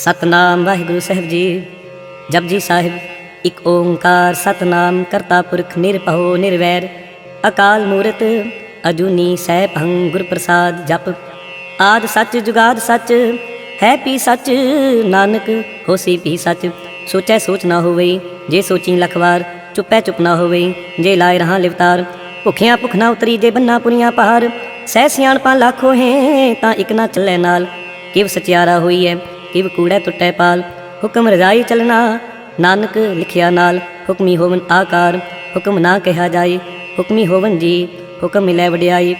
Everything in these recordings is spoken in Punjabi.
ਸਤਨਾਮ ਵਾਹਿਗੁਰੂ ਸਾਹਿਬ ਜੀ। ਜਪਜੀ ਸਾਹਿਬ, ਇੱਕ ਓੰਕਾਰ ਸਤਨਾਮ ਕਰਤਾ ਪੁਰਖ ਨਿਰਭਉ ਨਿਰਵੈਰ। ਅਕਾਲ ਮੂਰਤ ਅਜੂਨੀ ਸੈਭੰ ਗੁਰ ਪ੍ਰਸਾਦ ਜਪ। ਆਦ ਸੱਚ ਜੁਗਾਦ ਸੱਚ, ਹੈ ਪੀ ਸੱਚ ਨਾਨਕ, ਹੋਸੀ ਪੀ ਸੱਚ। ਸੋਚੈ ਸੋਚ ਨਾ ਹੋਵੇ, ਜੇ ਸੋਚੀ ਲਖਵਾਰ ਚੁੱਪੈ ਚੁੱਪ ਨਾ ਹੋਵੇ, ਜੇ ਲਾਇ ਰਹਾ ਲਿਵਤਾਰ। ਭੁਖਿਆਂ ਭੁਖ ਨਾ ਉਤਰੀ, ਜੇ ਬੰਨਾ ਪੁਰੀਆਂ ਪਾਰ ਸਹਿ ਸਿਆਣਪਾਂ ਲੱਖੋ ਹੈ, ਤਾਂ ਇੱਕ ਨਾ ਚੱਲੇ ਨਾਲ। ਕਿਵ ਸਚਿਆਰਾ ਹੋਈ ਹੈ ਕਿਵ ਕੂੜੈ ਟੁੱਟੈ ਪਾਲ, ਹੁਕਮ ਰਜ਼ਾਈ ਚਲਣਾ, ਨਾਨਕ ਲਿਖਿਆ ਨਾਲ, ਹੁਕਮੀ ਹੋਵਨ ਆਕਾਰ, ਹੁਕਮ ਨਾ ਕਿਹਾ ਜਾਏ ਹੁਕਮੀ ਹੋਵਨ ਜੀ, ਹੁਕਮ ਮਿਲੈ ਵਡਿਆਈ,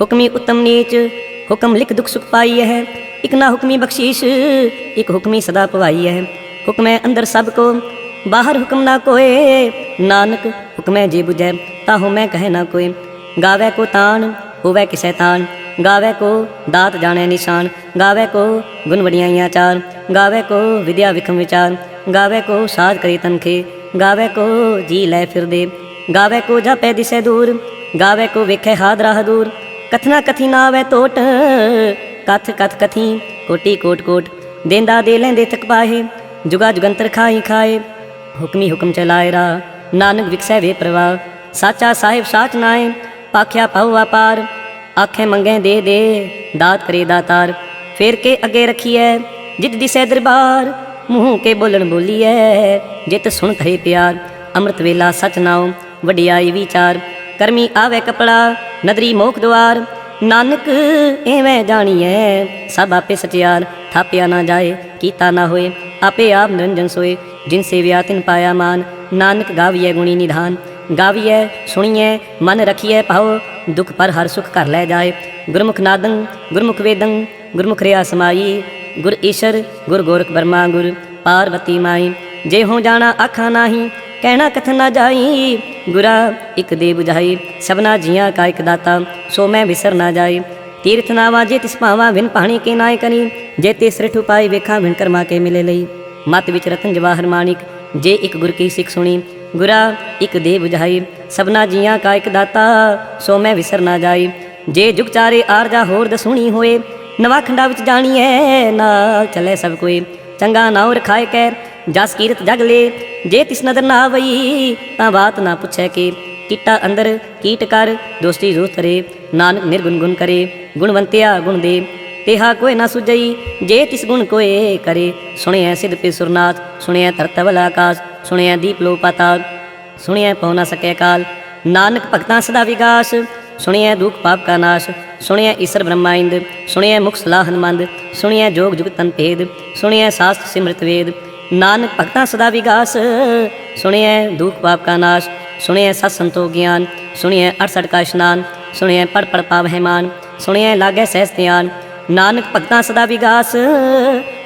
ਹੁਕਮੀ ਉਤਮ ਨੀਚ, ਹੁਕਮ ਲਿਖ ਦੁਖ ਸੁਖ ਪਾਈ ਹੈ ਇਕ ਨਾ ਹੁਕਮੀ ਬਖਸ਼ੀਸ਼, ਇਕ ਹੁਕਮੀ ਸਦਾ ਪਵਾਈ ਹੈ ਹੁਕਮੈ ਅੰਦਰ ਸਭ ਕੋ, ਬਾਹਰ ਹੁਕਮ ਨਾ ਕੋਏ, ਨਾਨਕ ਹੁਕਮੈ ਜੀ 부ਜੈ ਤਾਹੂ ਮੈਂ ਕਹੇ ਨਾ ਕੋਈ ਗਾਵੇ ਕੋ ਤਾਣ, ਹੋਵੇ ਕਿਸੈ ਤਾਣ ਗਾਵੇ ਕੋ ਦਾਤ ਜਾਣੈ ਨਿਸ਼ਾਨ, ਗਾਵੇ ਕੋ ਗੁਣ ਵਡਿਆਈਆਂ ਚਾਰ ਗਾਵੇ ਕੋ ਵਿਦਿਆ ਵਿਖਮ ਵਿਚਾਰ, ਗਾਵੇ ਕੋ ਸਾਜ ਕਰੀ ਤਨਖੇ, ਗਾਵੇ ਕੋ ਜੀ ਲੈ ਫਿਰਦੇ, ਗਾਵੇ ਕੋ ਜਾਪੈ ਦਿਸੈ ਦੂਰ, ਗਾਵੇ ਕੋ ਵੇਖੈ ਹਾਦ ਰਾਹ ਦੂਰ, ਕਥਨਾ ਕਥੀ ਨਾ ਆਵੇ ਟੋਟ ਕਥ ਕਥ ਕਥੀ ਕੋਟੀ ਕੋਟ ਕੋਟ, ਦੇਂਦਾ ਦੇ ਲੈਂਦੇ ਤਕ ਪਾਹੇ, ਜੁਗਾ ਜੁਗੰਤਰ ਖਾਈ ਖਾਏ, ਹੁਕਮੀ ਹੁਕਮ ਚਲਾਏ ਰਾ ਨਾਨਕ ਵਿਖਸੈ ਵੇ ਪ੍ਰਵਾਹ, ਸਾਚਾ ਸਾਹਿਬ ਸਾਚ ਨਾਏ, ਪਾਖਿਆ ਪਾਉ ਵਪਾਰ ਆਖੇ ਮੰਗੇ ਦੇ ਦੇ, ਦਾਤ ਕਰੇ ਦਾਤਾਰ। ਫੇਰ ਕੇ ਅੱਗੇ ਰਖੀਐ, ਜਿਤ ਦਿਸੈ ਦਰਬਾਰ, ਮੂੰਹ ਕੇ ਬੋਲਣ ਬੋਲੀਐ, ਜਿਤ ਸੁਣ ਕਰੇ ਪਿਆਰ। ਅੰਮ੍ਰਿਤ ਵੇਲਾ ਸਚ ਨਾਉ, ਵਡਿਆਈ ਵਿਚਾਰ। ਕਰਮੀ ਆਵੇ ਕਪੜਾ, ਨਦਰੀ ਮੋਖ ਦੁਆਰ। ਨਾਨਕ ਐਵੇਂ ਜਾਣੀਐ, ਸਭ ਆਪੇ ਸਚਿਆਰ। ਥਾਪਿਆ ਨਾ ਜਾਏ, ਕੀਤਾ ਨਾ ਹੋਏ, ਆਪੇ ਆਪ ਨਿਰੰਜਨ ਸੋਏ। ਜਿਨ ਸੇਵਿਆ ਤਿਨ ਪਾਇਆ ਮਾਨ, ਨਾਨਕ ਗਾਵੀਐ ਗੁਣੀ ਨਿਧਾਨ। ਗਾਵੀਐ, ਸੁਣੀਐ, ਮਨ ਰਖੀਐ ਪਾਓ ਦੁਖ ਪਰ ਹਰ ਸੁਖ ਕਰ ਲੈ ਜਾਏ। ਗੁਰਮੁਖ ਨਾਦੰ, ਗੁਰਮੁਖ ਵੇਦੰ, ਗੁਰਮੁਖ ਰਿਆ ਸਮਾਈ। ਗੁਰ ਈਸ਼ਰ, ਗੁਰ ਗੋਰਖ ਬਰਮਾ, ਗੁਰ ਪਾਰਵਤੀ ਮਾਈ। ਜੇ ਹੋ ਜਾਣਾ ਆਖਾਂ ਨਾਹੀ, ਕਹਿਣਾ ਕਥ ਨਾ ਜਾਈ। ਗੁਰਾ ਇਕ ਦੇ 부ਝਾਈ ਸਭਨਾ ਜੀਆਂ ਕਾ ਇਕ ਦਾਤਾ, ਸੋ ਮੈਂ ਵਿਸਰ ਨਾ ਜਾਈ। ਤੀਰਥ ਨਾਵਾ ਜੇ ਤਿਸ ਭਾਵਾ, ਵਿਨ ਪਾਣੀ ਕੇ ਨਾਇ ਕਨੀ ਜੇ ਤੇ ਰਿਠ ਉਪਾਈ ਵੇਖਾਂ ਵਿਨ ਕਰਮਾ ਕੇ ਮਿਲੇ ਲਈ। ਮਤ ਵਿੱਚ ਰਤਨ ਜਵਾਹਰ ਮਾਣਿਕ, ਜੇ ਇੱਕ ਗੁਰ ਕੀ ਸਿੱਖ ਸੁਣੀ ਗੁਰਾ, ਇੱਕ ਦੇ ਬੁਝਾਈ ਸਭਨਾ ਜੀਆਂ ਕਾ ਇਕ ਦਾਤਾ, ਸੋ ਮੈਂ ਵਿਸਰ ਨਾ ਜਾਈ। ਜੇ ਜੁਗ ਚਾਰੇ ਆਰਜਾ ਹੋਰ ਦਸੂਣੀ ਹੋਏ ਨਵਾ ਖੰਡਾ ਵਿੱਚ ਜਾਣੀਐ, ਨਾਲ ਚੱਲੇ ਸਭ ਕੋਈ। ਚੰਗਾ ਨਾਉ ਰਖਾਏ ਕੈ, ਜਸ ਕੀਰਤ ਜਗ ਲੇ। ਜੇ ਤਿਸ ਨਦਰ ਨਾ ਆਵਈ ਤਾਂ ਬਾਤ ਨਾ ਪੁੱਛੈ ਕੇ। ਕੀਟਾ ਅੰਦਰ ਕੀਟ ਕਰ, ਦੋਸਤੀ ਜੋ ਤਰੇ ਨਾਨਕ ਨਿਰਗੁਣ ਗੁਣ ਕਰੇ, ਗੁਣਵੰਤਿਆ ਗੁਣ ਦੇ। ਤੇਹਾ ਕੋਈ ਨਾ ਸੁਜਈ ਜੇ ਤਿਸ ਗੁਣ ਕੋਏ ਕਰੇ। ਸੁਣਿਆ ਸਿਧ ਪੇ ਸੁਰਨਾਥ ਸੁਣਿਆ ਤਰਤਵਲ ਆਕਾਸ਼ ਸੁਣਿਆ ਦੀਪ ਲੋ ਪਾਤਾਲ ਸੁਣਿਆ ਪਉ ਨਾ ਸਕੇ ਕਾਲ ਨਾਨਕ ਭਗਤਾਂ ਸਦਾ ਵਿਗਾਸ, ਸੁਣਿਆ ਦੁਖ ਪਾਪ ਕਾ ਨਾਸ਼, ਸੁਣਿਆ ਈਸ਼ਰ ਬ੍ਰਹਮਾ ਇੰਦ, ਸੁਣਿਆ ਮੁਖ ਸਲਾਹ ਸੁਣਿਆ ਜੋਗ ਜੁਗ ਤਨ ਭੇਦ, ਸੁਣਿਆ ਸਾਸਤ ਸਿਮਰਤ ਵੇਦ। ਨਾਨਕ ਭਗਤਾਂ ਸਦਾ ਵਿਗਾਸ, ਸੁਣਿਆ ਦੁਖ ਪਾਪ ਕਾ ਨਾਸ਼, ਸੁਣਿਆ ਸਤ ਸੰਤੋ ਗਿਆਨ ਸੁਣਿਐ 68 ਕਾ ਇਸ਼ਨਾਨ, ਸੁਣਿਆ ਪੜ ਪੜ ਪਾਵ ਹੈ ਮਾਨ ਸੁਣਿਆ ਲਾਗੈ ਸਹਿਸ ਧਿਆਨ। ਨਾਨਕ ਭਗਤਾਂ ਸਦਾ ਵਿਗਾਸ,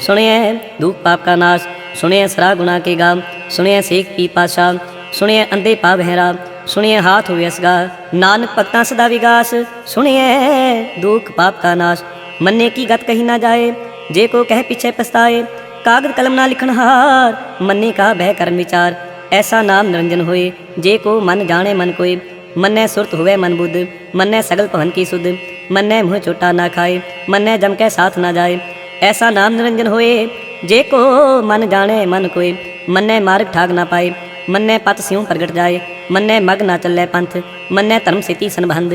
ਸੁਣਿਆ ਦੁਖ ਪਾਪ ਕਾ ਨਾਸ਼ ਸੁਣਿਆ ਸਰਾ ਗੁਣਾ ਕੇ ਗਾ, ਸੁਣਿਆ ਸੇਖ ਪੀ ਪਾਸ਼ਾ, ਸੁਣਿਆ ਅੰਦੇ ਪਾਵ ਹੈ ਸੁਣਿਆ ਹਾਥ ਹੋਇ ਅਸਗਾ, ਨਾਨਕ ਭਗਤਾਂ ਸਦਾ ਵਿਗਾਸ ਸੁਣਿਐ ਦੁਖ ਪਾਪ ਕਾ ਨਾਸ਼, ਮੰਨੇ ਕੀ ਗਤ ਕਹੀ ਨਾ ਜਾਏ, ਜੇ ਕੋ ਕਹਿ ਪਿਛੇ ਪਛਤਾਏ, ਕਾਗਦ ਕਲਮ ਨਾ ਲਿਖਣ ਹਾਰ, ਮੰਨੇ ਕਾ ਬਹਿ ਕਰਮ ਵਿਚਾਰ, ਐਸਾ ਨਾਮ ਨਿਰੰਜਨ ਹੋਏ, ਜੇ ਕੋ ਮਨ ਜਾਣੇ ਮਨ ਕੋਏ, ਮੰਨੈ ਸੁਰਤ ਹੋਵੇ ਮਨ ਬੁੱਧ, ਮੰਨੈ ਸਗਲ ਭਵਨ ਕੀ ਸੁਧ, ਮੰਨੈ ਮੋਹ ਚੋਟਾ ਨਾ ਖਾਏ, ਮੰਨੈ ਜਮ ਕੇ ਸਾਥ ਨਾ ਜਾਏ, ਐਸਾ ਨਾਮ ਨਿਰੰਜਨ ਹੋਏ ਜੇ ਕੋ ਮਨ ਜਾਣੇ ਮਨ ਕੋਏ ਮੰਨੇ ਮਾਰਗ ਠਾਗ ਨਾ ਪਾਏ, ਮੰਨੇ ਪਤ ਸਿਉ ਪ੍ਰਗਟ ਜਾਏ, ਮੰਨੇ ਮਗ ਨਾ ਚੱਲੇ ਪੰਥ, ਮੰਨੈ ਧਰਮ ਸੇਤੀ ਸੰਬੰਧ,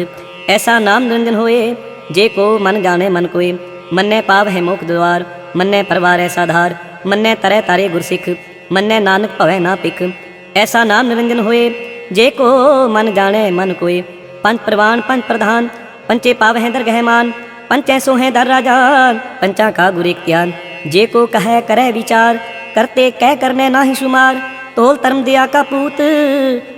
ਐਸਾ ਨਾਮ ਨਿਰੰਜਨ ਹੋਏ, ਜੇ ਕੋ ਮਨ ਜਾਣੇ ਮਨ ਕੋਏ ਮੰਨੇ ਪਾਵ ਹੈ ਮੋਖ ਦੁਆਰ ਮੰਨੇ ਪਰਵਾਰ ਐਸਾ ਧਾਰ, ਮੰਨੇ ਤਰੈ ਤਾਰੇ ਗੁਰਸਿੱਖ, ਮੰਨੈ ਨਾਨਕ ਭਵੈ ਨਾ ਪਿਖ ਐਸਾ ਨਾਮ ਨਿਰੰਜਨ ਹੋਏ, ਜੇ ਕੋ ਮਨ ਜਾਣੇ ਮਨ ਕੋਏ ਪੰਜ ਪ੍ਰਵਾਨ, ਪੰਜ ਪ੍ਰਧਾਨ, ਪੰਚੇ ਪਾਵ ਹੈ ਦਰਗਹਿਮਾਨ ਪੰਚੈ ਸੋ ਹੈ ਦਰ ਰਾਜਾਨ, ਪੰਚਾ ਕਾ ਗੁਰ ਇਖਤਿਆਨ ਜੇ ਕੋ ਕਹੈ ਕਰੈ ਵਿਚਾਰ, ਕਰਤੇ ਕਹਿ ਕਰਨੇ ਨਾਹੀ ਸ਼ੁਮਾਰ। ਤੋਲ ਧਰਮ ਦਿਆ ਕਾ ਪੂਤ,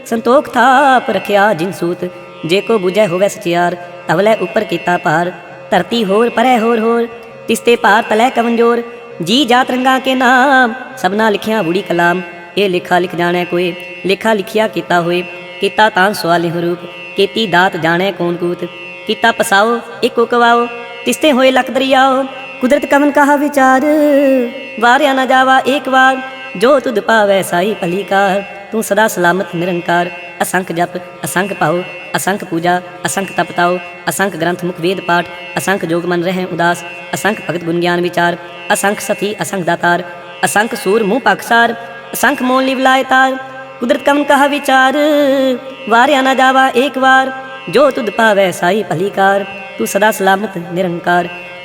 ਸੰਤੋਖ ਥਾਪ ਰਖਿਆ ਜਿਨ ਸੂਤ। ਜੇ ਕੋ 부ਜੈ ਹੋਵੇ ਸਚਿਆਰ ਤਵਲੇ ਉੱਪਰ ਕੀਤਾ ਭਾਰ। ਧਰਤੀ ਹੋਰ ਪਰੈ ਹੋਰ ਹੋਰ, ਤਿਸਤੇ ਪਾਰ ਤਲੇ ਕਵੰਜੋਰ ਜੀ ਜਾਤ ਰੰਗਾ ਕੇ ਨਾਮ, ਸਭਨਾ ਲਿਖਿਆ ਬੁੜੀ ਕਲਾਮ। ਇਹ ਲਿਖਾ ਲਿਖ ਜਾਣੈ ਕੋਏ, ਲਿਖਾ ਲਿਖਿਆ ਕੀਤਾ ਹੋਏ। ਕੀਤਾ ਤਾਂ ਸਵਾਲੇ ਰੂਪ, ਕੀਤੀ ਦਾਤ ਜਾਣੈ ਕੌਣ ਕੂਤ। ਕੀਤਾ ਪਸਾਓ, ਇੱਕੋ ਕਵਾਓ, ਤਿਸਤੇ ਹੋਏ ਲਖ ਦਰਿਆਓ। ਕੁਦਰਤ ਕਵਨ ਕਹਾ ਵਿਚਾਰ ਵਾਰਿਆ ਨਾ ਜਾਵਾ ਏਕ ਵਾਰ ਜੋ ਤੁਧ ਪਾਵੈ ਸਾਈ ਭਲੀ ਕਾਰ ਤੂੰ ਸਦਾ ਸਲਾਮਤ ਨਿਰੰਕਾਰ ਅਸੰਖ ਜਪ ਅਸੰਖ ਪਾਉ ਅਸੰਖ ਪੂਜਾ ਅਸੰਖ ਤਪ ਤਾਉ ਅਸੰਖ ਗ੍ਰੰਥ ਮੁਖ ਵੇਦ ਪਾਠ ਅਸੰਖ ਜੋਗ ਮਨ ਰਹਿ ਉਦਾਸ ਅਸੰਖ ਭਗਤ ਗੁਣ ਗਿਆਨ ਵਿਚਾਰ ਅਸੰਖ ਸਤੀ ਅਸੰਖ ਦਾਤਾਰ ਅਸੰਖ ਸੂਰ ਮੂੰਹ ਪਖਸਾਰ ਅਸੰਖ ਮੋਨ ਲਿਵ ਲਾਇ ਤਾਰ ਕੁਦਰਤ ਕਵਨ ਕਹਾ ਵਿਚਾਰ ਵਾਰਿਆ ਨਾ ਜਾਵਾ ਏਕ ਵਾਰ ਜੋ ਤੁਧ ਪਾਵੈ ਸਾਈ ਭਲੀਕਾਰ ਤੂੰ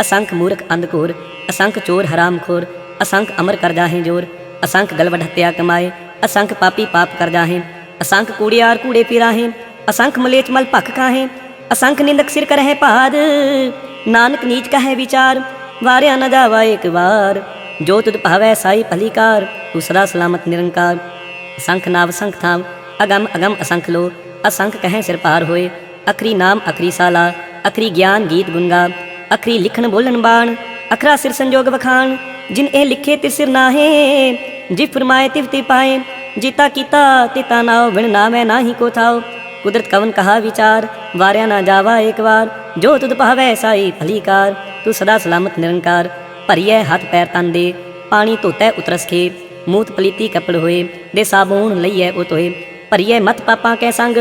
ਸਦਾ ਸਲਾਮਤ ਨਿਰੰਕਾਰ ਅਸੰਖ ਮੂਰਖ ਅੰਧਕੋਰ ਅਸੰਖ ਚੋਰ ਹਰਾਮਖੋਰ ਅਸੰਖ ਅਮਰ ਕਰ ਜਾਹੇ ਜੋਰ ਅਸੰਖ ਗਲਵਡ ਹੱਤਿਆ ਕਮਾਏ ਅਸੰਖ ਪਾਪੀ ਪਾਪ ਕਰ ਜਾਹੇ ਅਸੰਖ ਕੂੜਿਆਰ ਕੂੜੇ ਫਿਰਾਹੇ ਅਸੰਖ ਮਲੇਚ ਮਲ ਭਖ ਖਾਹੇ ਅਸੰਖ ਨਿੰਦਕ ਸਿਰ ਕਰਹਿ ਪਾਦ ਨਾਨਕ ਨੀਚ ਕਹੈ ਵਿਚਾਰ ਵਾਰਿਆ ਨ ਜਾਵਾ ਏਕ ਵਾਰ ਜੋ ਤੁਧ ਭਾਵੈ ਸਾਈ ਭਲੀਕਾਰ ਤੂੰ ਸਦਾ ਸਲਾਮਤ ਨਿਰੰਕਾਰ ਅਸੰਖ ਨਾਵ ਸੰਖ ਥਾਮ ਅਗਮ ਅਗਮ ਅਸੰਖ ਲੋ ਅਸੰਖ ਕਹੈ ਸਿਰ ਪਾਰ ਹੋਏ ਅਖਰੀ ਨਾਮ ਅਖਰੀ ਸਾਲਾ ਅਖਰੀ ਗਿਆਨ ਗੀਤ ਗੁੰਗਾ ਅਖਰੀ ਲਿਖਣ ਬੋਲਣ ਬਾਣ, ਅਖਰਾ ਸਿਰ ਸੰਜੋਗ ਵਖਾਣ, ਜਿਨ ਇਹ ਲਿਖੇ ਤੇ ਸਿਰ ਨਾਹੇ, ਜਿ ਫਰਮਾਏ ਤਿਵ ਤੇ ਪਾਏ ਜੀਤਾ ਕੀਤਾ ਤਿਤਾ ਨਾਉ ਵਿਣ ਨਾਮੈ ਨਾਹੀ ਕੋ ਥਾਉ। ਕੁਦਰਤ ਕਵਨ ਕਹਾ ਵਿਚਾਰ, ਵਾਰਿਆ ਨਾ ਜਾਵਾ ਏਕ ਵਾਰ, ਜੋ ਤੁਧ ਭਾਵੈ ਸਾਈ ਭਲੀਕਾਰ ਤੂੰ ਸਦਾ ਸਲਾਮਤ ਨਿਰੰਕਾਰ, ਭਰੀਐ ਹੱਥ ਪੈਰ ਤਨ ਦੇ, ਪਾਣੀ ਧੋਤੈ ਉਤਰਸ ਖੇ, ਮੂਤ ਪਲੀਤੀ ਕਪੜ ਹੋਏ, ਦੇ ਸਾਬੂਨ ਲਈਐ ਉਹ ਤੋਏ ਭਰੀਐ ਮਤ ਪਾਪਾਂ ਕੈ ਸੰਗ,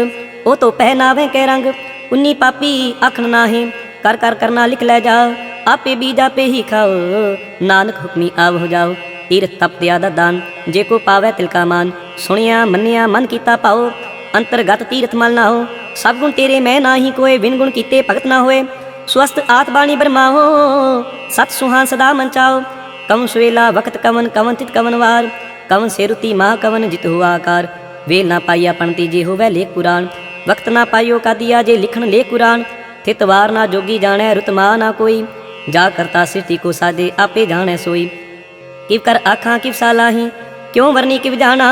ਉਹ ਤੋ ਪਹਿਨਾਵੇ ਕੈ ਰੰਗ, ਉਨੀ ਪਾਪੀ ਆਖਣ ਨਾਹੀ ਕਰ ਕਰ ਕਰਨਾ ਲਿਖ ਲੈ ਜਾਓ ਆਪੇ ਬੀਜ ਆਪੇ ਹੀ ਖਾਓ। ਨਾਨਕ ਹੁਕਮੀ ਆਵ ਹੋ ਜਾਓ। ਤੀਰਥ ਤਪ ਦਿਆਦਾ ਦਾਨ। ਜੇ ਕੋ ਪਾਵੈ ਤਿਲ ਕਾ ਮਾਨ। ਸੁਣਿਆ, ਮੰਨਿਆ, ਮਨ ਕੀਤਾ ਪਾਓ। ਅੰਤਰਗਤ ਤੀਰਥ ਮਲ ਨਾ ਹੋ। ਸਭ ਗੁਣ ਤੇਰੇ, ਮੈਂ ਨਾਹੀ ਕੋਏ। ਵਿਨ ਗੁਣ ਕੀਤੇ ਭਗਤ ਨਾ ਹੋਏ। ਸਵਸਤ ਆਤ ਬਾਣੀ ਬਰਮਾਓ। ਸਤ ਸੁਹਾਨ ਸਦਾ ਮਨ ਚਾਓ। ਕਵਨ ਸੁਵੇਲਾ, ਵਕਤ ਕਵਨ ਕਵਨ ਤਿਤ ਕਵਨ ਵਾਰ। ਕਵਨ ਸੇਰੁਤੀ ਮਾ ਕਵਨ ਜਿਤ ਹੁਆ ਆਕਾਰ। ਵੇਲ ਨਾ ਪਾਈਆ ਪਣਤੀ ਜੇ ਹੋਵੇ ਲੇਖ ਪੁਰਾਣ। ਵਕਤ ਨਾ ਪਾਈਓ ਕਾਦੀਆ, ਜੇ ਲਿਖਣ ਲੇਖ ਕੁਰਾਨ। ਥਿਤ ਵਾਰ ਨਾ ਜੋਗੀ ਜਾਣੈ ਰੁਤਮਾ ਨਾ ਕੋਈ। ਜਾ ਕਰਤਾ ਸਿਰਤੀ ਕੋ ਸਾਜੇ ਆਪੇ ਜਾਣੈ ਸੋਈ। ਕਿਵ ਕਰ ਆਖਾਂ ਕਿਵ ਸਾਲਾਹੀ ਕਿਉ ਵਰਨੀ ਕਿਵ ਜਾਣਾ?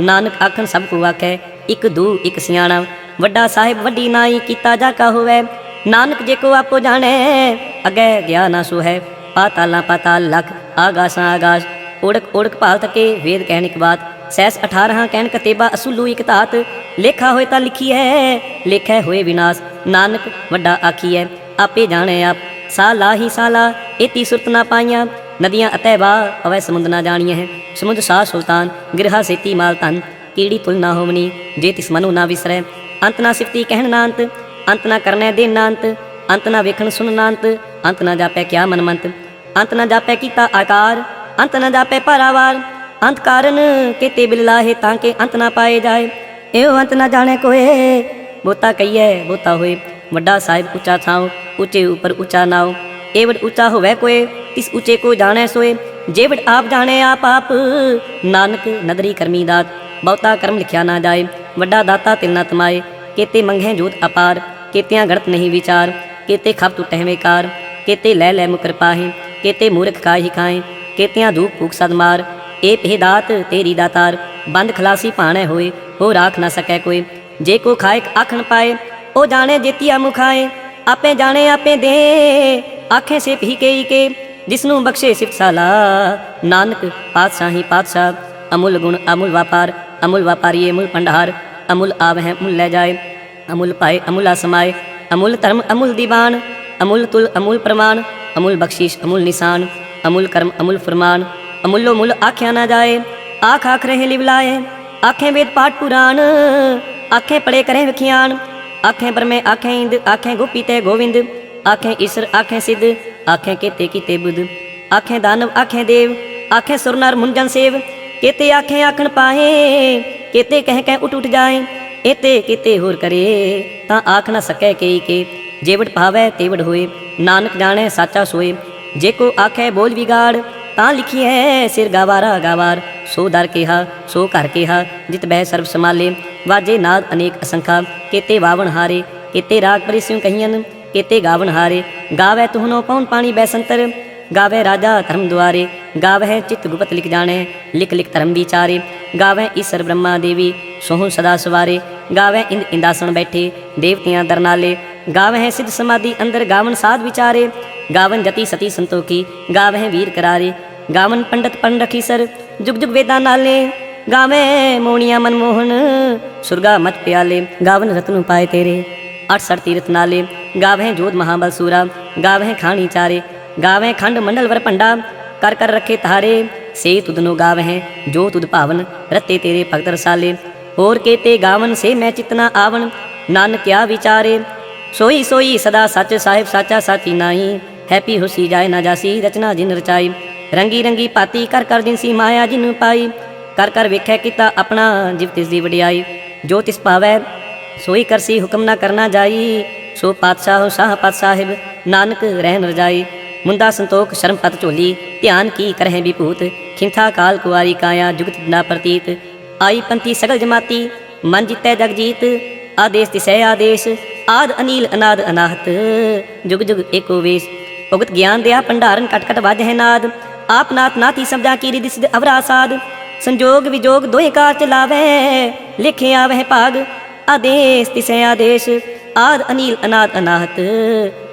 ਨਾਨਕ ਆਖਣ ਸਭ ਕੋ ਆਖੈ, ਇਕ ਦੂ, ਇਕ ਸਿਆਣਾ। ਵੱਡਾ ਸਾਹਿਬ ਵੱਡੀ ਨਾਈ ਕੀਤਾ ਜਾ ਕਾ ਹੋਵੇ। ਨਾਨਕ ਜੇ ਕੋ ਆਪੋ ਜਾਣੈ, ਅਗੈ ਗਿਆ ਨਾ ਸੋ ਹੈ। ਪਾਤਾਲਾਂ ਪਾਤਾਲ ਲਖ, ਆਗਾਸਾਂ ਆਗਾਸ ਉੜਕ ਓੜਕ ਭਾਲ ਤਕੇ ਵੇਦ ਕਹਿਣ ਇੱਕ ਬਾਤ। ਸੈਸ 18 ਕਹਿਣ ਕਤੇਬਾ ਅਸੂਲੂ ਇਕ ਧਾਤ, ਲੇਖਾ ਹੋਏ ਤਾਂ ਲਿਖੀ ਹੈ ਲੇਖੈ ਹੋਏ ਵਿਨਾਸ਼, ਨਾਨਕ ਵੱਡਾ ਆਖੀ ਹੈ ਆਪੇ ਜਾਣੈ ਆਪ ਸਾ ਲਾਹੀ ਸਾਲਾ ਇਤੀ ਸੁਰਤ ਨਾ ਪਾਈਆਂ, ਨਦੀਆਂ ਅਤੈ ਬਾ, ਅਵੈ ਸਮੁੰਦ ਨਾ ਜਾਣੀਆਂ ਹੈ ਸਮੁੰਦ ਸਾਹ ਸੁਲਤਾਨ, ਗਿਰਹਾ ਸੇਤੀ ਮਾਲ ਤਨ ਕੀੜੀ ਤੁਲ ਨਾ ਹੋਵਨੀ, ਜੇ ਤਿਸ ਮਨੁ ਨਾ ਵਿਸਰੈ, ਅੰਤ ਨਾ ਸਿਫਤੀ ਕਹਿਣ ਨਾ ਅੰਤ ਅੰਤ ਨਾ ਕਰਨੈ ਦੇ ਨਾ ਅੰਤ ਅੰਤ ਨਾ ਵੇਖਣ ਸੁਣ ਨਾ ਅੰਤ ਅੰਤ ਨਾ ਜਾਪੈ ਕਿਆ ਮਨ ਮੰਤ ਅੰਤ ਨਾ ਜਾਪੈ ਕੀਤਾ ਆਕਾਰ, ਅੰਤ ਨਾ ਜਾਪੈ ਭਾਰਾਵਾਰ ਅੰਤ ਕਾਰਨ ਕੀਤੇ ਬਿਲ ਲਾਹੇ ਤਾਂ ਕਿ ਅੰਤ ਨਾ ਪਾਏ ਜਾਏ ਇਹੋ ਅੰਤ ਨਾ ਜਾਣੈ ਕੋਏ ਬੋਤਾ ਕਹੀਐ ਬੋਤਾ ਹੋਏ ਵੱਡਾ ਸਾਹਿਬ ਉੱਚਾ ਥਾਉ ਉੱਚੇ ਉਪਰ ਉੱਚਾ ਨਾਉ ਏਵਡ ਉੱਚਾ ਹੋਵੇ ਕੋਏ ਤਿਸ ਉੱਚੇ ਕੋ ਜਾਣੈ ਸੋਏ ਜੇਵਡ ਆਪ ਜਾਣੈ ਆਪ ਆਪ ਨਾਨਕ ਨਦਰੀ ਕਰਮੀ ਦਾਤ ਬਹੁਤਾ ਕਰਮ ਲਿਖਿਆ ਨਾ ਜਾਏ ਵੱਡਾ ਦਾਤਾ ਤਿਲ ਨਾ ਤਮਾਏ ਕੇਤੇ ਮੰਗੇ ਜੋਤ ਅਪਾਰ ਕੇਤਿਆਂ ਗੜਤ ਨਹੀਂ ਵਿਚਾਰ ਕੇਤੇ ਖਪ ਟੁਟਹਿ ਵੇਕਾਰ ਕੇਤੇ ਲੈ ਲੈ ਮੁਕਰ ਪਾਹੇ ਕੇਤੇ ਮੂਰਖ ਕਾਹੀ ਖਾਏ ਕੇਤਿਆਂ ਧੂਪ ਭੂਖ ਸਦ ਮਾਰ ਏ ਪਹਿ ਦਾਤ, ਤੇਰੀ ਦਾਤਾਰ, ਬੰਦ ਖਲਾਸੀ ਭਾਣੈ ਹੋਏ, ਹੋ ਰਾਖ ਨਾ ਸਕੈ ਕੋਈ। ਜੇ ਕੋ ਖਾਇ ਆਖਣ ਪਾਏ, ਉਹ ਜਾਣੇ ਜੇਤੀਆ ਮੁਖਾਏ ਆਪੇ ਜਾਣੇ, ਆਪੇ ਦੇ, ਆਖੇ ਸੇ ਪੀ ਕੇ ਕੇ। ਜਿਸਨੂੰ ਬਖਸ਼ੇ ਸਿਫਤ ਸਾਲਾ, ਨਾਨਕ ਪਾਤਸ਼ਾਹੀ ਪਾਤਸ਼ਾਹ। ਅਮੁੱਲ ਗੁਣ, ਅਮੁੱਲ ਵਪਾਰ, ਅਮੁੱਲ ਵਪਾਰੀਏ ਅਮੁੱਲ ਭੰਡਾਰ। ਅਮੁੱਲ ਆਵਹਿ ਮੁੱਲ ਲੈ ਜਾਏ। ਅਮੁੱਲ ਪਾਏ, ਅਮੁੱਲ ਅਸਮਾਏ ਅਮੁੱਲ ਧਰਮ, ਅਮੁੱਲ ਦੀਵਾਨ। ਅਮੁੱਲ ਤੁਲ, ਅਮੁੱਲ ਪ੍ਰਮਾਣ। ਅਮੁੱਲ ਬਖਸ਼ੀਸ਼, ਅਮੁੱਲ ਨਿਸ਼ਾਨ। ਅਮੁੱਲ ਕਰਮ, ਅਮੁੱਲ ਫਰਮਾਨ। ਅਮੁੱਲੋ ਮੁੱਲ ਆਖਿਆ ਨਾ ਜਾਏ, ਆਖ ਆਖ ਰਹੇ ਲਿਵਲਾਏ ਆਖੇ ਵੇਦ ਪਾਠ ਪੁਰਾਣ, ਆਖੇ ਪੜੇ ਕਰੇ ਵਿਖਿਆਨ ਆਖੇ ਬਰਮੇ ਆਖੇ ਇੰਦ, ਆਖੇ ਗੋਪੀ ਤੇ ਗੋਵਿੰਦ, ਆਖੇ ਈਸ਼ਰ, ਆਖੇ ਸਿੱਧ, ਆਖੇ ਕੀਤੇ ਕੀਤੇ ਬੁੱਧ, ਆਖੇ ਦਾਨਵ, ਆਖੇ ਦੇਵ, ਆਖੇ ਸੁਰ ਨਰ ਮੁੰਜਨ ਸੇਵ, ਕੀਤੇ ਆਖੇ ਆਖਣ ਪਾਏ ਕੀਤੇ ਕਹਿ ਕਹਿ ਉਟ ਉਟ ਜਾਏ ਇਤੇ ਕੀਤੇ ਹੋਰ ਕਰੇ, ਤਾਂ ਆਖ ਨਾ ਸਕੈ ਕਈ ਕੇ, ਜੇਵੜ ਭਾਵੈ ਤੇਵੜ ਹੋਏ, ਨਾਨਕ ਜਾਣੈ ਸਾਚਾ ਸੋਏ, ਜੇ ਕੋ ਆਖੇ ਬੋਲ ਵਿਗਾੜ ਤਾਂ ਲਿਖੀ ਹੈ ਸਿਰ ਗਾਵਾਰਾ ਗਾਵਾਰ। ਸੋ ਦਰ ਕਿਹਾ, ਸੋ ਘਰ ਕਿਹਾ, ਜਿਤ ਬਹਿ ਸਰਬ ਸਮਾਲੇ ਵਾਜੇ ਨਾਦ ਅਨੇਕ ਅਸੰਖਾ ਕੇਤੇ ਵਾਵਣ ਹਾਰੇ, ਕੇਤੇ ਰਾਗ ਪਰਿਸਿਉ ਕਹੀਆਂ ਕੀਤੇ ਗਾਵਣ ਹਾਰੇ। ਗਾਵੇ ਤੁਹਨੋ ਪਉਨ ਪਾਣੀ ਬੈਸੰਤਰ ਗਾਵੇ ਰਾਜਾ ਧਰਮ ਦੁਆਰੇ। ਗਾਵੇ ਚਿਤ ਗੁਪਤ ਲਿਖ ਜਾਣੈ, ਲਿਖ ਲਿਖ ਧਰਮ ਵਿਚਾਰੇ। ਗਾਵੇ ਈਸ਼ਰ ਬ੍ਰਹਮਾ ਦੇਵੀ ਸੋਹਣ ਸਦਾ ਸਵਾਰੇ। ਗਾਵੇ ਇੰਦ ਇੰਦਾਸਣ ਬੈਠੇ, ਦੇਵਤਿਆਂ ਦਰਨਾਲੇ। ਗਾਵੇ ਸਿੱਧ ਸਮਾਧੀ ਅੰਦਰ ਗਾਵਨ ਸਾਧ ਵਿਚਾਰੇ। ਗਾਵਨ ਜਤੀ ਸਤੀ ਸੰਤੋਖੀ ਗਾਵੇ ਵੀਰ ਕਰਾਰੇ। ਗਾਵਨ ਪੰਡਤ ਪੰਡਖੀ ਸਰ, ਜੁਗ ਜੁਗ ਵੇਦਾਂ ਨਾਲੇ। ਗਾਵੇ ਮੋਣੀਆਂ ਮਨਮੋਹਨ, ਸੁਰਗਾ ਮਚ ਪਿਆਲੇ। ਗਾਵਨ ਰਤਨ ਪਾਏ ਤੇਰੇ 68 ਤੀਰਥ ਨਾਲੇ। ਗਾਵੇ ਜੋਤ ਮਹਾਬਲ ਸੂਰਾ ਗਾਵੇ ਖਾਣੀ ਚਾਰੇ। ਗਾਵੇ ਖੰਡ ਮੰਡਲ ਵਰ ਭੰਡਾ, ਕਰ ਕਰ ਰੱਖੇ ਤਾਰੇ ਸੇ ਤੁਧਨੋ ਗਾਵਹਿ, ਜੋ ਤੁਦ ਭਾਵਨ, ਰਤੇ ਤੇਰੇ ਭਗਤ ਰਸਾਲੇ। ਹੋਰ ਕੇਤੇ ਗਾਵਨ, ਸੇ ਮੈਂ ਚਿਤਨਾ ਆਵਣ। ਨਾਨਕ ਕਿਆ ਵਿਚਾਰੇ। ਸੋਈ ਸੋਈ ਸਦਾ ਸੱਚ, ਸਾਹਿਬ ਸਾਚਾ ਸਾਚੀ ਨਾਹੀ। ਹੈਪੀ ਹੁਸੀ ਜਾਏ ਨਾ ਜਾਸੀ, ਰਚਨਾ ਜਿਨ ਰਚਾਈ। ਰੰਗੀ ਰੰਗੀ ਪਾਤੀ ਕਰ ਕਰ ਜਿਨ ਸੀ ਮਾਇਆ ਜਿਨ ਪਾਈ। ਕਰ ਕਰ ਵੇਖੈ ਕੀਤਾ ਆਪਣਾ ਜਿਵ ਤਿਸ ਦੀ ਵਡਿਆਈ। ਜੋ ਤਿਸ ਪਾਵੈ, ਸੋਈ ਕਰਸੀ ਹੁਕਮ ਨਾ ਕਰਨਾ ਜਾਈ। ਸੋ ਪਾਤਸ਼ਾਹ ਸ਼ਾਹ ਪਾਤ ਸਾਹਿਬ, ਨਾਨਕ ਰਹਿਨ ਰਜਾਈ। ਮੁੰਦਾ ਸੰਤੋਖ ਸ਼ਰਮ ਪਤ ਝੋਲੀ। ਧਿਆਨ ਕੀ ਕਰਹਿ ਵਿਭੂਤ। ਖਿੰਥਾ ਕਾਲ ਕੁਵਾਰੀ ਕਾਇਆ ਜੁਗਤ ਨਾ ਪ੍ਰਤੀਤ। ਆਈ ਪੰਥੀ ਸਗਲ ਜਮਾਤੀ, ਮਨ ਜਿਤੈ ਜਗ ਜੀਤ। ਆਦੇਸ ਤਿਸੈ ਆਦੇਸ਼, ਆਦ ਅਨੀਲ ਅਨਾਦ ਅਨਾਹਤ। ਜੁਗ ਜੁਗ ਏਕੋ ਵੇਸ। ਭਗਤ ਗਿਆਨ ਦਿਆ ਭੰਡਾਰਨ ਕਟ ਕਟ ਵਾਜ ਹੈ ਨਾਦ ਆਪ ਨਾਥ ਨਾਥੀ ਸਮਝਾ ਕੀ ਰਿਦਿ ਸਿਧ ਅਵਰਾ ਸਾਧ ਸੰਜੋਗ ਵਿਜੋਗ ਦੋਏ ਕਾਰ ਚਲਾਵੇ ਲਿਖਿਆ ਵਹਿ ਭਾਗ ਆਦੇਸ ਤਿਸੈ ਆਦੇਸ਼ ਆਦ ਅਨੀਲ ਅਨਾਦ ਅਨਾਹਤ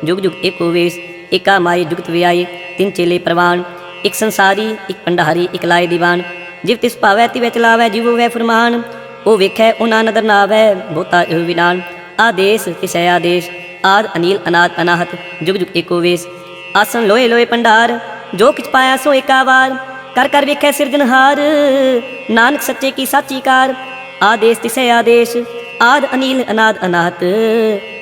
ਜੁਗ ਜੁਗ ਏਕੋ ਵੇਸ ਏਕਾ ਮਾਈ ਜੁਗਤ ਵਿਆਈ ਤਿੰਨ ਚੇਲੇ ਪ੍ਰਵਾਨ ਇੱਕ ਸੰਸਾਰੀ ਇੱਕ ਭੰਡਾਰੀ ਇੱਕ ਲਾਏ ਦੀਵਾਨ ਜਿਵ ਤਿਸ ਭਾਵੈ ਤਿਵੈ ਚਲਾਵੈ ਜਿਵ ਵੈ ਫਰਮਾਨ ਉਹ ਵੇਖੈ ਉਹਨਾਂ ਨਦਰ ਨਾ ਆਵੈ ਬਹੁਤਾ ਇਹ ਵਿਨਾਨ ਆਦੇਸ ਤਿਸੈ ਆਦੇਸ਼ ਆਦ ਅਨੀਲ ਅਨਾਦ ਅਨਾਹਤ ਜੁਗ ਆਸਣ ਲੋਏ ਲੋਏ ਭੰਡਾਰ ਜੋ ਕਿਛ ਪਾਇਆ ਸੋ ਏਕਾ ਵਾਰ ਕਰ ਕਰ ਵੇਖੈ ਸਿਰਜਨਹਾਰ ਨਾਨਕ ਸੱਚੇ ਕੀ ਸਾਚੀ ਕਾਰ। ਆਦੇਸ ਤਿਸੈ ਆਦੇਸ਼, ਆਦ ਅਨੀਲ ਅਨਾਦ ਅਨਾਤ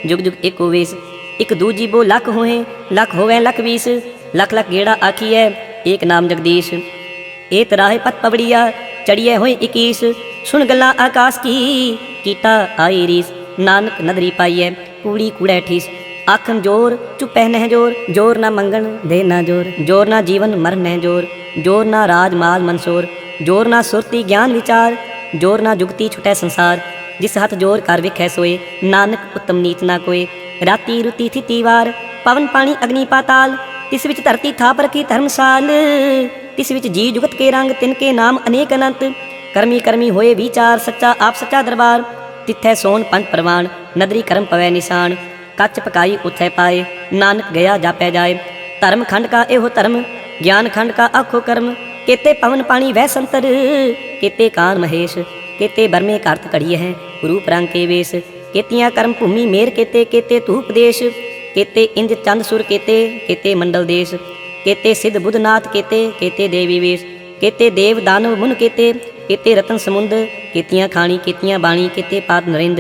ਜੁਗ ਜੁਗ ਏਕੋ ਵੇਸ, ਇਕ ਦੂਜੀ ਬੋ ਲੱਖ ਹੋਏ, ਲੱਖ ਹੋਵੇ ਲੱਖ ਵੀਸ। ਲੱਖ ਲੱਖ ਗੇੜਾ ਆਖੀਐ, ਏਕ ਨਾਮ ਜਗਦੀਸ਼। ਏ ਤਰਾਹੇ ਪਤ ਪਵੜੀਆ ਚੜੀਏ ਹੋਏ 21 ਸੁਣ ਗੱਲਾਂ ਆਕਾਸ਼ ਕੀ, ਕੀਤਾ ਆਈ ਰੀਸ। ਨਾਨਕ ਨਦਰੀ ਪਾਈਐ, ਕੂੜੀ ਕੂੜੈ ਠੀਸ। ਆਖਣ ਜੋਰ, ਚੁਪੈ ਨਹਿ ਜੋਰ ਜੋਰ ਨਾ ਮੰਗਣ ਦੇ ਨਾ ਜੋਰ ਜੋਰ ਨਾ ਜੀਵਨ ਮਰਨ ਨਹਿ ਜੋਰ ਜੋਰ ਨਾ ਰਾਜ ਮਾਲ ਮਨਸੂਰ, ਜੋਰ ਨਾ ਸੁਰਤੀ ਗਿਆਨ ਵਿਚਾਰ, ਜੋਰ ਨਾ ਜੁਗਤੀ ਛੁਟੈ ਸੰਸਾਰ, ਜਿਸ ਹੱਥ ਜੋਰ ਕਰ ਵਿਖੈ ਸੋਏ, ਨਾਨਕ ਉਤਮ ਨੀਚ ਨਾ ਕੋਏ, ਰਾਤੀ ਰੁਤੀ ਥਿਤੀ ਵਾਰ, ਪਵਨ ਪਾਣੀ ਅਗਨੀ ਪਾਤਾਲ, ਤਿਸ ਵਿੱਚ ਧਰਤੀ ਥਾਪ ਰਖੀ ਧਰਮਸਾਲ, ਤਿਸ ਵਿੱਚ ਜੀ ਜੁਗਤ ਕੇ ਰੰਗ ਤਿਨ ਕੇ ਨਾਮ ਅਨੇਕ ਅਨੰਤ, ਕਰਮੀ ਕਰਮੀ ਹੋਏ ਵਿਚਾਰ ਸੱਚਾ ਆਪ ਸੱਚਾ ਦਰਬਾਰ, ਤਿੱਥੈ ਸੋਨ ਪੰਜ ਪ੍ਰਵਾਨ ਨਦਰੀ ਕਰਮ ਪਵੈ ਨਿਸ਼ਾਨ ਕੱਚ ਪਕਾਈ ਉਥੈ ਪਾਏ। ਨਾਨਕ ਗਿਆ ਜਾਪੈ ਜਾਏ। ਧਰਮ ਖੰਡ ਕਾ ਇਹੋ ਧਰਮ, ਗਿਆਨ ਖੰਡ ਕਾ ਆਖੋ ਕਰਮ। ਕੇਤੇ ਪਵਨ ਪਾਣੀ ਵਹਿ ਸੰਤਰ, ਕੇਤੇ ਕਾਨ ਮਹੇਸ਼, ਕੇਤੇ ਬਰਮੇ ਕਰਤ ਘੜੀ ਹੈ, ਰੂਪ ਰੰਗ ਕੇ ਵੇਸ। ਕੇਤੀਆਂ ਕਰਮ ਭੂਮੀ ਮੇਰ ਕੇਤੇ ਕੇਤੇ ਧੂਪ ਦੇਸ਼। ਕੇਤੇ ਇੰਜ ਚੰਦ ਸੁਰ ਕੇਤੇ ਕੇਤੇ ਮੰਡਲ ਦੇਸ਼। ਕੇਤੇ ਸਿੱਧ ਬੁੱਧਨਾਥ ਕੇਤੇ ਕੇਤੇ ਦੇਵੀ ਵੇਸ਼। ਕੇਤੇ ਦੇਵ ਦਾਨਵ ਮੁਨ ਕੇਤੇ ਕੇਤੇ ਰਤਨ ਸਮੁੰਦ। ਕੇਤੀਆਂ ਖਾਣੀ, ਕੇਤੀਆਂ ਬਾਣੀ, ਕੇਤੇ ਪਾਤ ਨਰਿੰਦ।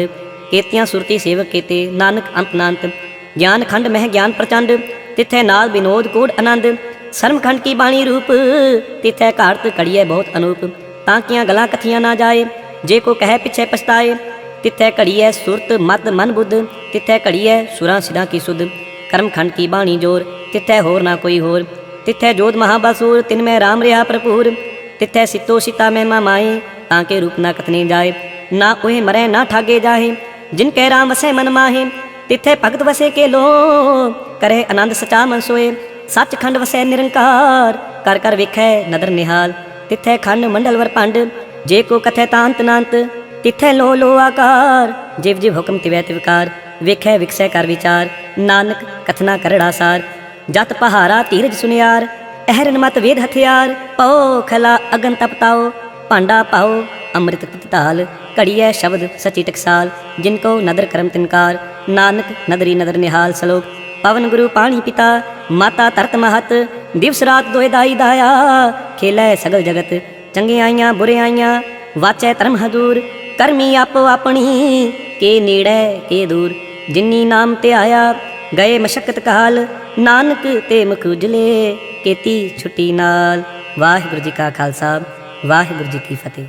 ਕੇਤੀਆਂ ਸੁਰਤੀ ਸੇਵਕ ਕੇਤੇ ਨਾਨਕ ਅੰਤ ਨਾਨਤ ਗਿਆਨ ਖੰਡ ਮਹਿ ਗਿਆਨ ਪ੍ਰਚੰਡ ਤਿੱਥੈ ਨਾਲ ਬਿਨੋਦ ਕੋਡ ਆਨੰਦ ਸਰਮ ਖੰਡ ਕੀ ਬਾਣੀ ਰੂਪ ਤਿੱਥੈ ਘਾੜਤ ਕੜੀਐ ਬਹੁਤ ਅਨੂਪ ਤਾਂ ਕੀਆਂ ਗਲਾਂ ਕਥੀਆਂ ਨਾ ਜਾਏ ਜੇ ਕੋ ਕਹੈ ਪਿਛੈ ਪਛਤਾਏ ਤਿੱਥੈ ਘੜੀਐ ਸੁਰਤ ਮਦ ਮਨ ਬੁੱਧ ਤਿੱਥੈ ਘੜੀਐ ਸੁਰਾਂ ਸਿਧਾਂ ਕੀ ਸੁਧ ਕਰਮ ਖੰਡ ਕੀ ਬਾਣੀ ਜੋਰ ਤਿੱਥੈ ਹੋਰ ਨਾ ਕੋਈ ਹੋਰ ਤਿੱਥੈ ਜੋਤ ਮਹਾਬਸੂਰ ਤਿਨ ਮੈਂ ਰਾਮ ਰਿਹਾ ਭਰਪੂਰ ਤਿੱਥੈ ਸਿੱਤੋ ਸੀਤਾ ਮਹਿਮਾ ਮਾਏ ਤਾਂ ਕੇ ਰੂਪ ਨਾ ਕਥਨੇ ਜਾਏ ਨਾ ਉਹੇ ਮਰੈ ਨਾ ਠਾਗੇ ਜਾਹੇ ਜਿਨ ਕੈ ਰਾਮ ਵਸੈ ਮਨ ਮਾਹੇ, ਤਿੱਥੈ ਭਗਤ ਵਸੇ ਕੇ ਲੋ ਕਰੇ ਆਨੰਦ ਸਚਾ ਮਨ ਸੋਏ, ਸੱਚਖੰਡ ਵਸੈ ਨਿਰੰਕਾਰ। ਕਰ ਕਰ ਵੇਖੈ ਨਦਰ ਨਿਹਾਲ, ਤਿੱਥੈ ਖੰਡ ਮੰਡਲ ਵਰ ਭੰਡ। ਜੇ ਕੋ ਕਥੈ ਤਾਂਤ ਨਾਂਤ, ਤਿੱਥੈ ਲੋ ਲੋ ਆਕਾਰ। ਜਿਵ ਜਿਵ ਹੁਕਮ ਤਿਵੈ ਤਿਵਕਾਰ ਵੇਖੈ ਵਿਖਸੈ ਕਰ ਵਿਚਾਰ। ਨਾਨਕ, ਕਥਨਾ ਕਰੜਾ ਸਾਰ। ਜਤ ਪਹਾਰਾ ਧੀਰਜ ਸੁਨਿਆਰ, ਅਹਰਨ ਮਤ ਵੇਦ ਹਥਿਆਰ। ਪਉ ਖਲਾ ਅਗਨ ਤਪਤਾਓ ਭਾਂਡਾ ਪਾਓ, ਅੰਮ੍ਰਿਤ ਤਤਾਲ ਘੜੀ ਹੈ ਸ਼ਬਦ ਸੱਚੀ ਟਕਸਾਲ, ਜਿਨ ਕੋ ਨਦਰ ਕਰਮ ਤਿਨਕਾਰ। ਨਾਨਕ ਨਦਰੀ ਨਦਰ ਨਿਹਾਲ ਸਲੋਕ, ਪਵਨ ਗੁਰੂ ਪਾਣੀ ਪਿਤਾ, ਮਾਤਾ ਤਰਤ ਮਹਤ, ਦਿਵਸ ਰਾਤ ਦੋਇ ਦਾਈ ਦਾਇਆ। ਖੇਲੇ ਸਗਲ ਜਗਤ ਚੰਗਿਆਈਆਂ ਬੁਰਿਆਈਆਂ ਵਾਚੈ ਧਰਮ ਹਜ਼ੂਰ, ਕਰਮੀ ਆਪੋ ਆਪਣੀ। ਕੇ ਨੇੜੇ, ਕੇ ਦੂਰ, ਜਿਨੀ ਨਾਮ ਤੇ ਆਇਆ, ਗਏ ਮਸ਼ਕਤ ਕਾਲ। ਨਾਨਕ ਤੇ ਮੁਖ ਉਜਲੇ, ਕੀਤੀ ਛੁੱਟੀ ਨਾਲ। ਵਾਹਿਗੁਰੂ ਜੀ ਕਾ ਖਾਲਸਾ, ਵਾਹਿਗੁਰੂ ਜੀ ਕੀ ਫਤਿਹ।